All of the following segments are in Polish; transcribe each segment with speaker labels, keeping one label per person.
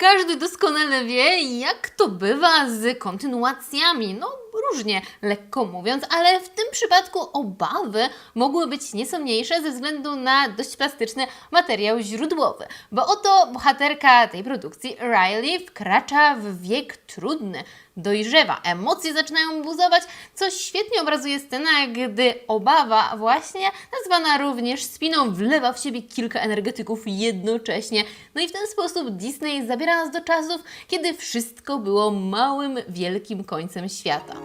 Speaker 1: Każdy doskonale wie, jak to bywa z kontynuacjami. No, różnie, lekko mówiąc, ale w tym przypadku obawy mogły być nieco mniejsze ze względu na dość plastyczny materiał źródłowy. Bo oto bohaterka tej produkcji, Riley, wkracza w wiek trudny. Dojrzewa, emocje zaczynają buzować, co świetnie obrazuje scena, gdy obawa, właśnie nazwana również spiną, wlewa w siebie kilka energetyków jednocześnie. No i w ten sposób Disney zabiera nas do czasów, kiedy wszystko było małym, wielkim końcem świata.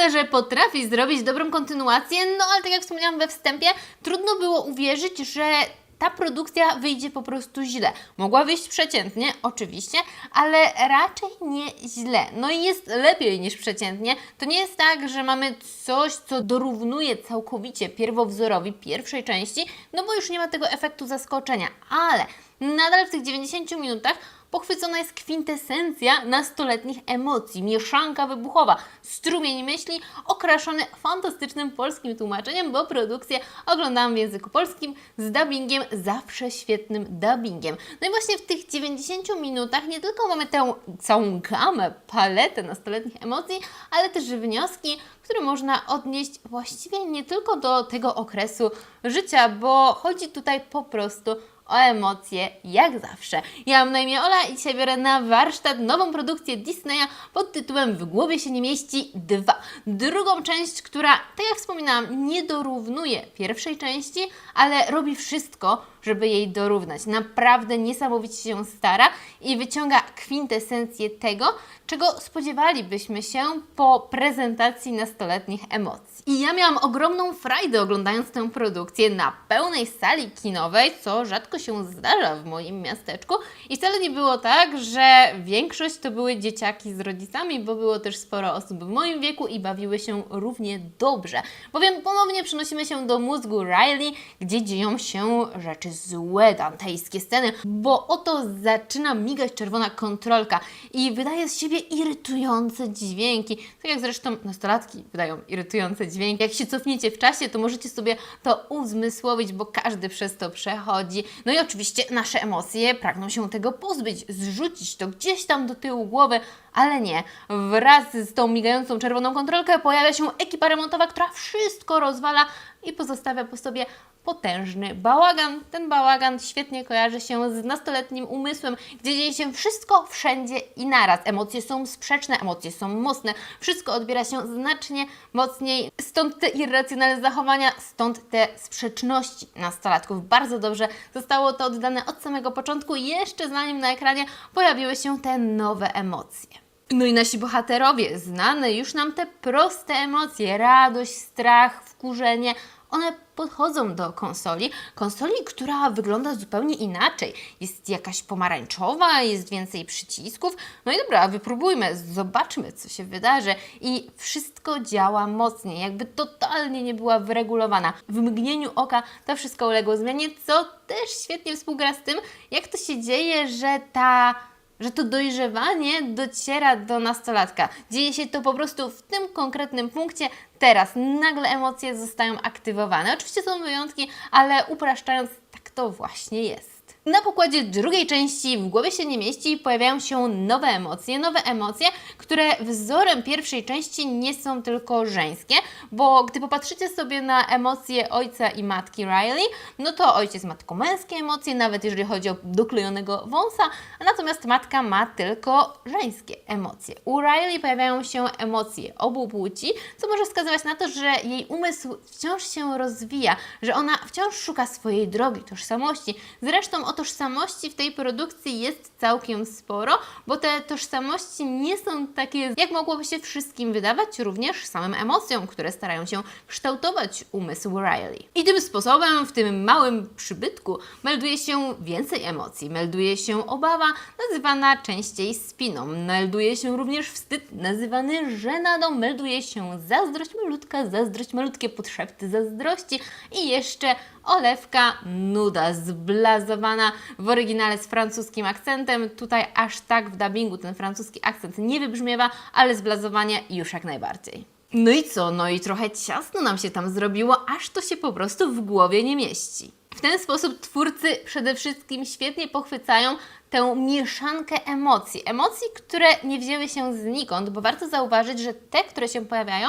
Speaker 1: Potwierdza, że potrafi zrobić dobrą kontynuację, no ale tak jak wspomniałam we wstępie, trudno było uwierzyć, że ta produkcja wyjdzie po prostu źle. Mogła wyjść przeciętnie, oczywiście, ale raczej nie źle. No i jest lepiej niż przeciętnie. To nie jest tak, że mamy coś, co dorównuje całkowicie pierwowzorowi pierwszej części, no bo już nie ma tego efektu zaskoczenia, ale nadal w tych 90 minutach pochwycona jest kwintesencja nastoletnich emocji, mieszanka wybuchowa, strumień myśli okraszony fantastycznym polskim tłumaczeniem, bo produkcję oglądałam w języku polskim z dubbingiem, zawsze świetnym dubbingiem. No i właśnie w tych 90 minutach nie tylko mamy tę całą gamę, paletę nastoletnich emocji, ale też wnioski, które można odnieść właściwie nie tylko do tego okresu życia, bo chodzi tutaj po prostu o emocje, jak zawsze. Ja mam na imię Ola i dzisiaj biorę na warsztat nową produkcję Disneya pod tytułem W głowie się nie mieści 2. Drugą część, która, tak jak wspominałam, nie dorównuje pierwszej części, ale robi wszystko, żeby jej dorównać. Naprawdę niesamowicie się stara i wyciąga kwintesencję tego, czego spodziewalibyśmy się po prezentacji nastoletnich emocji. I ja miałam ogromną frajdę oglądając tę produkcję na pełnej sali kinowej, co rzadko się zdarza w moim miasteczku. I wcale nie było tak, że większość to były dzieciaki z rodzicami, bo było też sporo osób w moim wieku i bawiły się równie dobrze. Bowiem ponownie przenosimy się do mózgu Riley, gdzie dzieją się rzeczy złe, dantejskie sceny, bo oto zaczyna migać czerwona kontrolka i wydaje z siebie irytujące dźwięki. Tak jak zresztą nastolatki wydają irytujące dźwięki. Jak się cofniecie w czasie, to możecie sobie to uzmysłowić, bo każdy przez to przechodzi. No i oczywiście nasze emocje pragną się tego pozbyć, zrzucić to gdzieś tam do tyłu głowy, ale nie. Wraz z tą migającą czerwoną kontrolkę pojawia się ekipa remontowa, która wszystko rozwala i pozostawia po sobie potężny bałagan. Ten bałagan świetnie kojarzy się z nastoletnim umysłem, gdzie dzieje się wszystko wszędzie i naraz. Emocje są sprzeczne, emocje są mocne, wszystko odbiera się znacznie mocniej. Stąd te irracjonalne zachowania, stąd te sprzeczności nastolatków. Bardzo dobrze zostało to oddane od samego początku, jeszcze zanim na ekranie pojawiły się te nowe emocje. No i nasi bohaterowie, znane już nam te proste emocje, radość, strach, wkurzenie, one podchodzą do konsoli. Konsoli, która wygląda zupełnie inaczej. Jest jakaś pomarańczowa, jest więcej przycisków. No i dobra, wypróbujmy, zobaczmy, co się wydarzy. I wszystko działa mocniej, jakby totalnie nie była wyregulowana. W mgnieniu oka to wszystko uległo zmianie, co też świetnie współgra z tym, jak to się dzieje, że ta że to dojrzewanie dociera do nastolatka. Dzieje się to po prostu w tym konkretnym punkcie, teraz. Nagle emocje zostają aktywowane. Oczywiście są wyjątki, ale upraszczając, tak to właśnie jest. Na pokładzie drugiej części w głowie się nie mieści pojawiają się nowe emocje, nowe emocje, które wzorem pierwszej części nie są tylko żeńskie, bo gdy popatrzycie sobie na emocje ojca i matki Riley, no to ojciec ma tylko męskie emocje, nawet jeżeli chodzi o doklejonego wąsa, natomiast matka ma tylko żeńskie emocje. U Riley pojawiają się emocje obu płci, co może wskazywać na to, że jej umysł wciąż się rozwija, że ona wciąż szuka swojej drogi, tożsamości. Zresztą o tożsamości w tej produkcji jest całkiem sporo, bo te tożsamości nie są takie, jak mogłoby się wszystkim wydawać, również samym emocjom, które starają się kształtować umysł Riley. I tym sposobem, w tym małym przybytku, melduje się więcej emocji. Melduje się obawa, nazywana częściej spiną. Melduje się również wstyd, nazywany żenadą. Melduje się zazdrość, malutka zazdrość, malutkie podszepty zazdrości i jeszcze olewka, nuda zblazowana w oryginale z francuskim akcentem. Tutaj aż tak w dubbingu ten francuski akcent nie wybrzmiewa, ale zblazowanie już jak najbardziej. No i co? No i trochę ciasno nam się tam zrobiło, aż to się po prostu w głowie nie mieści. W ten sposób twórcy przede wszystkim świetnie pochwycają tę mieszankę emocji. Emocji, które nie wzięły się znikąd, bo warto zauważyć, że te, które się pojawiają,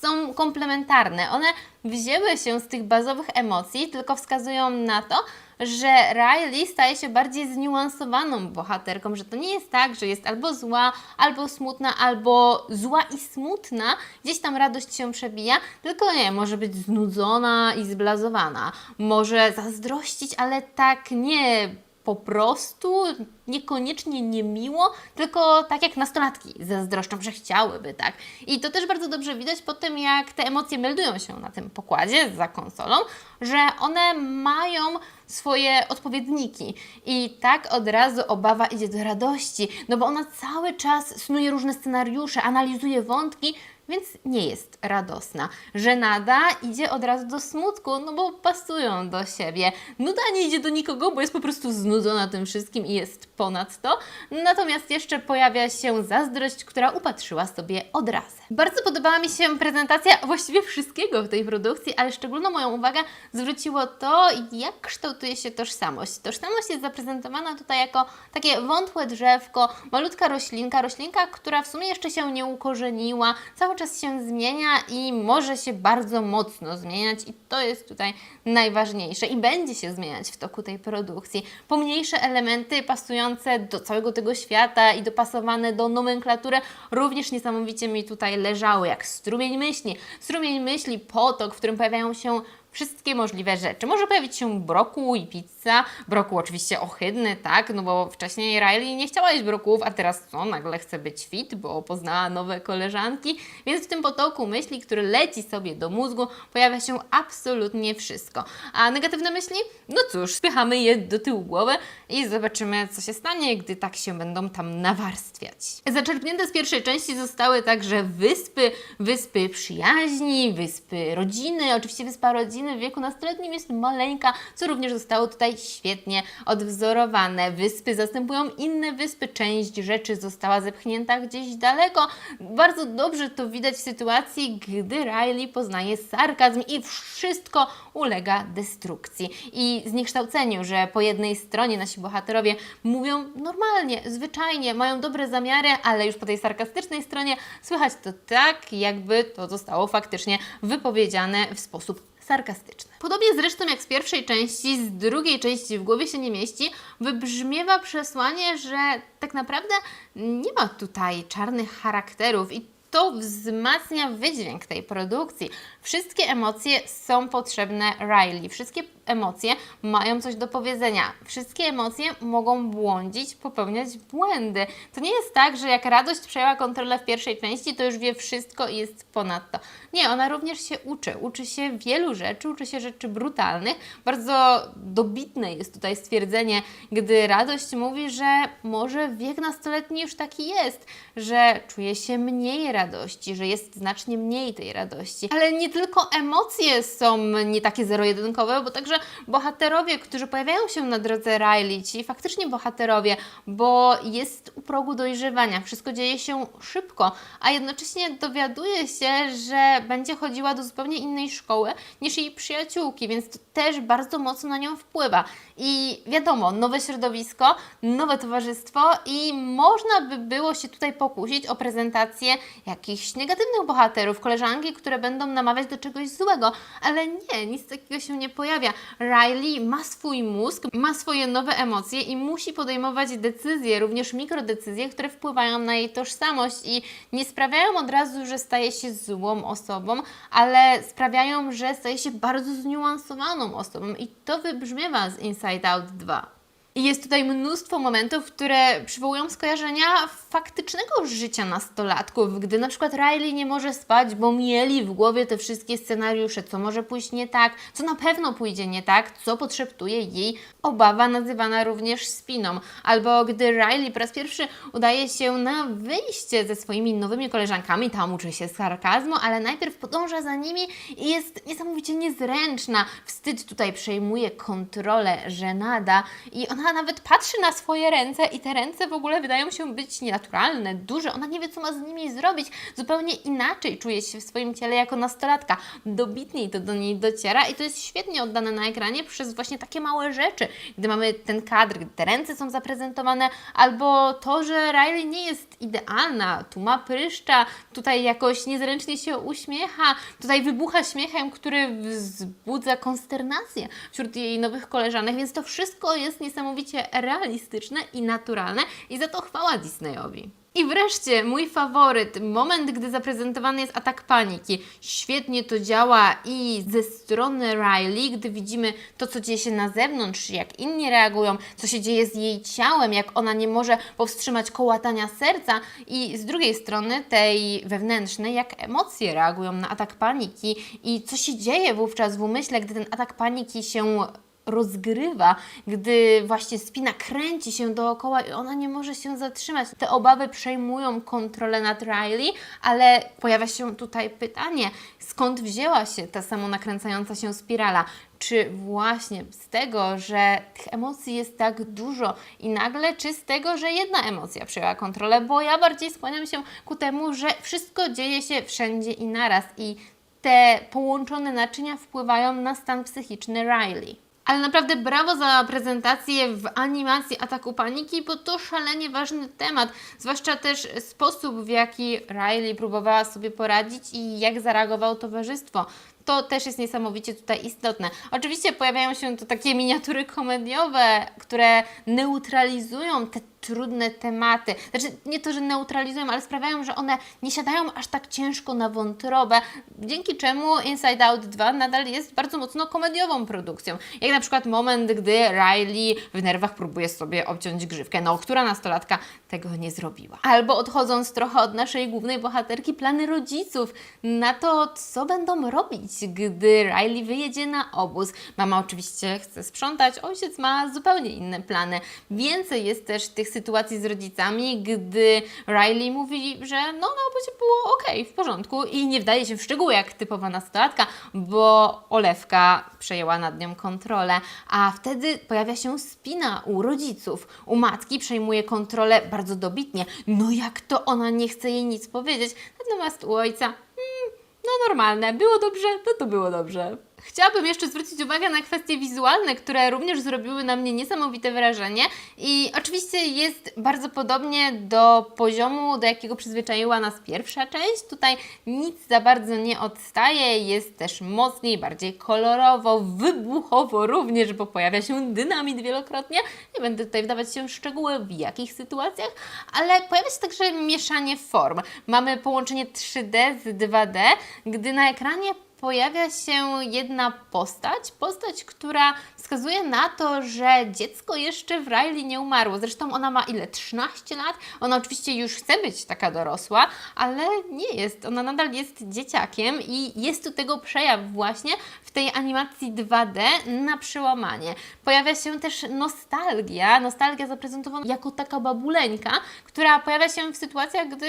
Speaker 1: są komplementarne. One wzięły się z tych bazowych emocji, tylko wskazują na to, że Riley staje się bardziej zniuansowaną bohaterką, że to nie jest tak, że jest albo zła, albo smutna, albo zła i smutna, gdzieś tam radość się przebija, tylko nie, może być znudzona i zblazowana, może zazdrościć, ale tak nie po prostu, niekoniecznie niemiło, tylko tak jak nastolatki zazdroszczą, że chciałyby, tak. I to też bardzo dobrze widać po tym, jak te emocje meldują się na tym pokładzie za konsolą, że one mają swoje odpowiedniki. I tak od razu obawa idzie do radości, no bo ona cały czas snuje różne scenariusze, analizuje wątki, więc nie jest radosna. Żenada idzie od razu do smutku, no bo pasują do siebie. Nuda nie idzie do nikogo, bo jest po prostu znudzona tym wszystkim i jest ponad to. Natomiast jeszcze pojawia się zazdrość, która upatrzyła sobie odrazę. Bardzo podobała mi się prezentacja właściwie wszystkiego w tej produkcji, ale szczególną moją uwagę zwróciło to, jak kształtuje się tożsamość. Tożsamość jest zaprezentowana tutaj jako takie wątłe drzewko, malutka roślinka, roślinka, która w sumie jeszcze się nie ukorzeniła, cały czas się zmienia i może się bardzo mocno zmieniać i to jest tutaj najważniejsze i będzie się zmieniać w toku tej produkcji. Pomniejsze elementy pasujące do całego tego świata i dopasowane do nomenklatury również niesamowicie mi tutaj leżały, jak strumień myśli. Strumień myśli, potok, w którym pojawiają się wszystkie możliwe rzeczy. Może pojawić się brokuł i pizza. Brokuł oczywiście ohydny, tak? No bo wcześniej Riley nie chciała jeść brokułów, a teraz co? Nagle chce być fit, bo poznała nowe koleżanki. Więc w tym potoku myśli, który leci sobie do mózgu, pojawia się absolutnie wszystko. A negatywne myśli? No cóż, spychamy je do tyłu głowy i zobaczymy, co się stanie, gdy tak się będą tam nawarstwiać. Zaczerpnięte z pierwszej części zostały także wyspy, wyspy przyjaźni, wyspy rodziny, oczywiście wyspa rodziny w wieku nastoletnim jest maleńka, co również zostało tutaj świetnie odwzorowane. Wyspy zastępują inne wyspy, część rzeczy została zepchnięta gdzieś daleko. Bardzo dobrze to widać w sytuacji, gdy Riley poznaje sarkazm i wszystko ulega destrukcji i zniekształceniu, że po jednej stronie nasi bohaterowie mówią normalnie, zwyczajnie, mają dobre zamiary, ale już po tej sarkastycznej stronie słychać to tak, jakby to zostało faktycznie wypowiedziane w sposób sarkastyczny. Podobnie zresztą jak z pierwszej części, z drugiej części w głowie się nie mieści, wybrzmiewa przesłanie, że tak naprawdę nie ma tutaj czarnych charakterów i to wzmacnia wydźwięk tej produkcji. Wszystkie emocje są potrzebne Riley. Wszystkie emocje mają coś do powiedzenia. Wszystkie emocje mogą błądzić, popełniać błędy. To nie jest tak, że jak radość przejęła kontrolę w pierwszej części, to już wie wszystko i jest ponadto. Nie, ona również się uczy. Uczy się wielu rzeczy, uczy się rzeczy brutalnych. Bardzo dobitne jest tutaj stwierdzenie, gdy radość mówi, że może wiek nastoletni już taki jest, że czuje się mniej radości, że jest znacznie mniej tej radości. Ale nie tylko emocje są nie takie zero-jedynkowe, bo także bohaterowie, którzy pojawiają się na drodze Riley, ci faktycznie bohaterowie, bo jest u progu dojrzewania, wszystko dzieje się szybko, a jednocześnie dowiaduje się, że będzie chodziła do zupełnie innej szkoły niż jej przyjaciółki, więc to też bardzo mocno na nią wpływa. I wiadomo, nowe środowisko, nowe towarzystwo i można by było się tutaj pokusić o prezentację jakichś negatywnych bohaterów, koleżanki, które będą namawiać do czegoś złego, ale nie, nic takiego się nie pojawia. Riley ma swój mózg, ma swoje nowe emocje i musi podejmować decyzje, również mikrodecyzje, które wpływają na jej tożsamość i nie sprawiają od razu, że staje się złą osobą, ale sprawiają, że staje się bardzo zniuansowaną osobą i to wybrzmiewa z Inside Out 2. I jest tutaj mnóstwo momentów, które przywołują skojarzenia faktycznego życia nastolatków, gdy na przykład Riley nie może spać, bo mieli w głowie te wszystkie scenariusze, co może pójść nie tak, co na pewno pójdzie nie tak, co potrzebuje jej obawa nazywana również spiną. Albo gdy Riley po raz pierwszy udaje się na wyjście ze swoimi nowymi koleżankami, tam uczy się sarkazmu, ale najpierw podąża za nimi i jest niesamowicie niezręczna. Wstyd tutaj przejmuje kontrolę, żenada i ona nawet patrzy na swoje ręce i te ręce w ogóle wydają się być nienaturalne, duże. Ona nie wie, co ma z nimi zrobić. Zupełnie inaczej czuje się w swoim ciele jako nastolatka. Dobitniej to do niej dociera i to jest świetnie oddane na ekranie przez właśnie takie małe rzeczy. Gdy mamy ten kadr, gdy te ręce są zaprezentowane, albo to, że Riley nie jest idealna, tu ma pryszcza, tutaj jakoś niezręcznie się uśmiecha, tutaj wybucha śmiechem, który wzbudza konsternację wśród jej nowych koleżanek, więc to wszystko jest niesamowicie realistyczne i naturalne i za to chwała Disneyowi. I wreszcie mój faworyt, moment, gdy zaprezentowany jest atak paniki. Świetnie to działa i ze strony Riley, gdy widzimy to, co dzieje się na zewnątrz, jak inni reagują, co się dzieje z jej ciałem, jak ona nie może powstrzymać kołatania serca, i z drugiej strony tej wewnętrznej, jak emocje reagują na atak paniki i co się dzieje wówczas w umyśle, gdy ten atak paniki się rozgrywa, gdy właśnie spina kręci się dookoła i ona nie może się zatrzymać. Te obawy przejmują kontrolę nad Riley, ale pojawia się tutaj pytanie, skąd wzięła się ta samonakręcająca się spirala? Czy właśnie z tego, że tych emocji jest tak dużo i nagle, czy z tego, że jedna emocja przejęła kontrolę? Bo ja bardziej skłaniam się ku temu, że wszystko dzieje się wszędzie i naraz i te połączone naczynia wpływają na stan psychiczny Riley. Ale naprawdę brawo za prezentację w animacji Ataku Paniki, bo to szalenie ważny temat, zwłaszcza też sposób, w jaki Riley próbowała sobie poradzić i jak zareagowało towarzystwo. To też jest niesamowicie tutaj istotne. Oczywiście pojawiają się tu takie miniatury komediowe, które neutralizują te trudne tematy. Znaczy, nie to, że neutralizują, ale sprawiają, że one nie siadają aż tak ciężko na wątrobę, dzięki czemu Inside Out 2 nadal jest bardzo mocno komediową produkcją. Jak na przykład moment, gdy Riley w nerwach próbuje sobie obciąć grzywkę. No, która nastolatka tego nie zrobiła? Albo odchodząc trochę od naszej głównej bohaterki, plany rodziców na to, co będą robić, gdy Riley wyjedzie na obóz. Mama oczywiście chce sprzątać, ojciec ma zupełnie inne plany. Więcej jest też tych sytuacji z rodzicami, gdy Riley mówi, że no na obozie było ok, w porządku i nie wdaje się w szczegóły jak typowa nastolatka, bo Olewka przejęła nad nią kontrolę, a wtedy pojawia się spina u rodziców. U matki przejmuje kontrolę bardzo dobitnie. No jak to ona nie chce jej nic powiedzieć, natomiast u ojca hmm, no normalne, było dobrze, to to było dobrze. Chciałabym jeszcze zwrócić uwagę na kwestie wizualne, które również zrobiły na mnie niesamowite wrażenie i oczywiście jest bardzo podobnie do poziomu, do jakiego przyzwyczaiła nas pierwsza część. Tutaj nic za bardzo nie odstaje, jest też mocniej, bardziej kolorowo, wybuchowo również, bo pojawia się dynamit wielokrotnie. Nie będę tutaj wdawać się w szczegóły w jakich sytuacjach, ale pojawia się także mieszanie form. Mamy połączenie 3D z 2D, gdy na ekranie pojawia się jedna postać, postać, która wskazuje na to, że dziecko jeszcze w Riley nie umarło. Zresztą ona ma ile? 13 lat? Ona oczywiście już chce być taka dorosła, ale nie jest. Ona nadal jest dzieciakiem i jest tu tego przejaw właśnie w tej animacji 2D na przełamanie. Pojawia się też nostalgia, nostalgia zaprezentowana jako taka babuleńka, która pojawia się w sytuacjach, gdy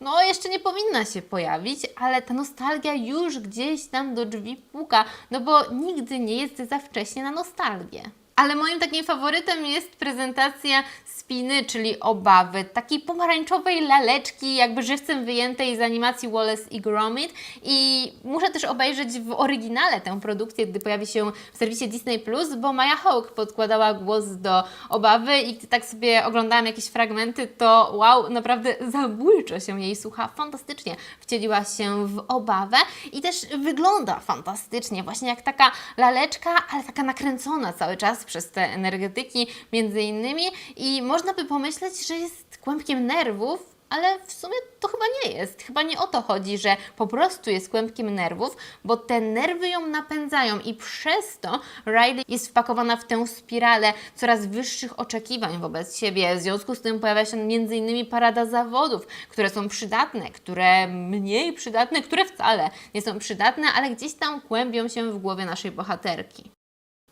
Speaker 1: no jeszcze nie powinna się pojawić, ale ta nostalgia już gdzieś tam do drzwi puka, no bo nigdy nie jest za wcześnie na nostalgię. Ale moim takim faworytem jest prezentacja spiny, czyli obawy, takiej pomarańczowej laleczki, jakby żywcem wyjętej z animacji Wallace i Gromit. I muszę też obejrzeć w oryginale tę produkcję, gdy pojawi się w serwisie Disney Plus, bo Maya Hawke podkładała głos do obawy i gdy tak sobie oglądałam jakieś fragmenty, to wow, naprawdę zabójczo się jej słucha, fantastycznie wcieliła się w obawę i też wygląda fantastycznie, właśnie jak taka laleczka, ale taka nakręcona cały czas przez te energetyki między innymi i można by pomyśleć, że jest kłębkiem nerwów, ale w sumie to chyba nie jest. Chyba nie o to chodzi, że po prostu jest kłębkiem nerwów, bo te nerwy ją napędzają i przez to Riley jest wpakowana w tę spiralę coraz wyższych oczekiwań wobec siebie. W związku z tym pojawia się m.in. parada zawodów, które są przydatne, które mniej przydatne, które wcale nie są przydatne, ale gdzieś tam kłębią się w głowie naszej bohaterki.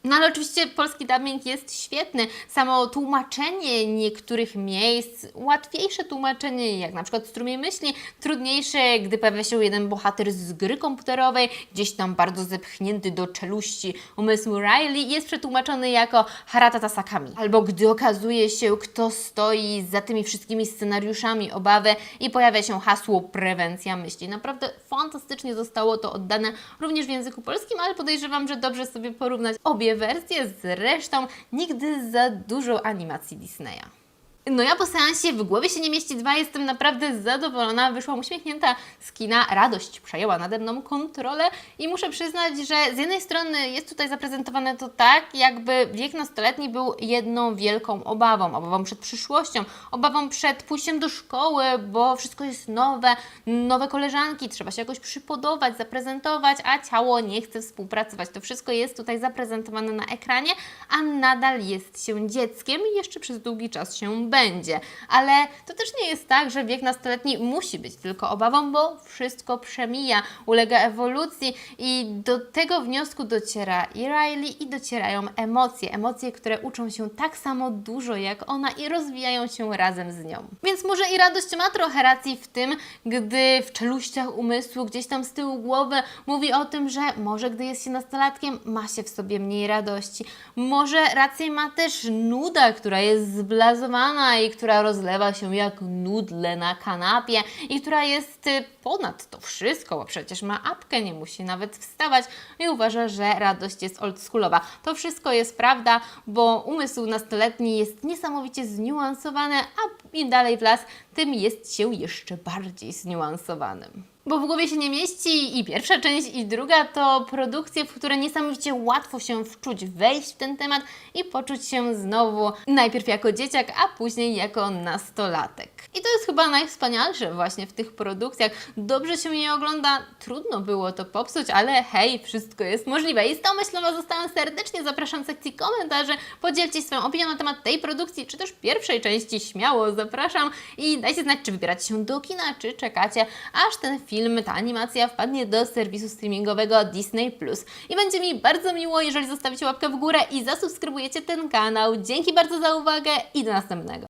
Speaker 1: No ale oczywiście polski dubbing jest świetny. Samo tłumaczenie niektórych miejsc, łatwiejsze tłumaczenie, jak na przykład strumień myśli, trudniejsze, gdy pojawia się jeden bohater z gry komputerowej, gdzieś tam bardzo zepchnięty do czeluści umysłu Riley, jest przetłumaczony jako Harata Tasakami. Albo gdy okazuje się, kto stoi za tymi wszystkimi scenariuszami obawy i pojawia się hasło prewencja myśli. Naprawdę fantastycznie zostało to oddane również w języku polskim, ale podejrzewam, że dobrze sobie porównać obie wersje. Zresztą nigdy za dużo animacji Disneya. No ja po seansie w głowie się nie mieści dwa, jestem naprawdę zadowolona, wyszłam uśmiechnięta z kina, radość przejęła nade mną kontrolę i muszę przyznać, że z jednej strony jest tutaj zaprezentowane to tak, jakby wiek nastoletni był jedną wielką obawą, obawą przed przyszłością, obawą przed pójściem do szkoły, bo wszystko jest nowe, nowe koleżanki, trzeba się jakoś przypodobać, zaprezentować, a ciało nie chce współpracować. To wszystko jest tutaj zaprezentowane na ekranie, a nadal jest się dzieckiem i jeszcze przez długi czas się będzie. Ale to też nie jest tak, że wiek nastoletni musi być tylko obawą, bo wszystko przemija, ulega ewolucji i do tego wniosku dociera i Riley i docierają emocje. Emocje, które uczą się tak samo dużo jak ona i rozwijają się razem z nią. Więc może i radość ma trochę racji w tym, gdy w czeluściach umysłu, gdzieś tam z tyłu głowy mówi o tym, że może gdy jest się nastolatkiem, ma się w sobie mniej radości. Może rację ma też nuda, która jest zblazowana i która rozlewa się jak nudle na kanapie i która jest y, ponad to wszystko, bo przecież ma apkę, nie musi nawet wstawać i uważa, że radość jest oldschoolowa. To wszystko jest prawda, bo umysł nastoletni jest niesamowicie zniuansowany, a im dalej w las, tym jest się jeszcze bardziej zniuansowanym. Bo w głowie się nie mieści i pierwsza część, i druga to produkcje, w które niesamowicie łatwo się wczuć, wejść w ten temat i poczuć się znowu najpierw jako dzieciak, a później jako nastolatek. I to jest chyba najwspanialsze właśnie w tych produkcjach. Dobrze się je ogląda, trudno było to popsuć, ale hej, wszystko jest możliwe. I z tą myślą Was zostałam serdecznie, zapraszam w sekcji komentarzy, podzielcie swoją opinią na temat tej produkcji, czy też pierwszej części, śmiało zapraszam i dajcie znać, czy wybieracie się do kina, czy czekacie, aż ten film, ta animacja wpadnie do serwisu streamingowego Disney+. I będzie mi bardzo miło, jeżeli zostawicie łapkę w górę i zasubskrybujecie ten kanał. Dzięki bardzo za uwagę i do następnego.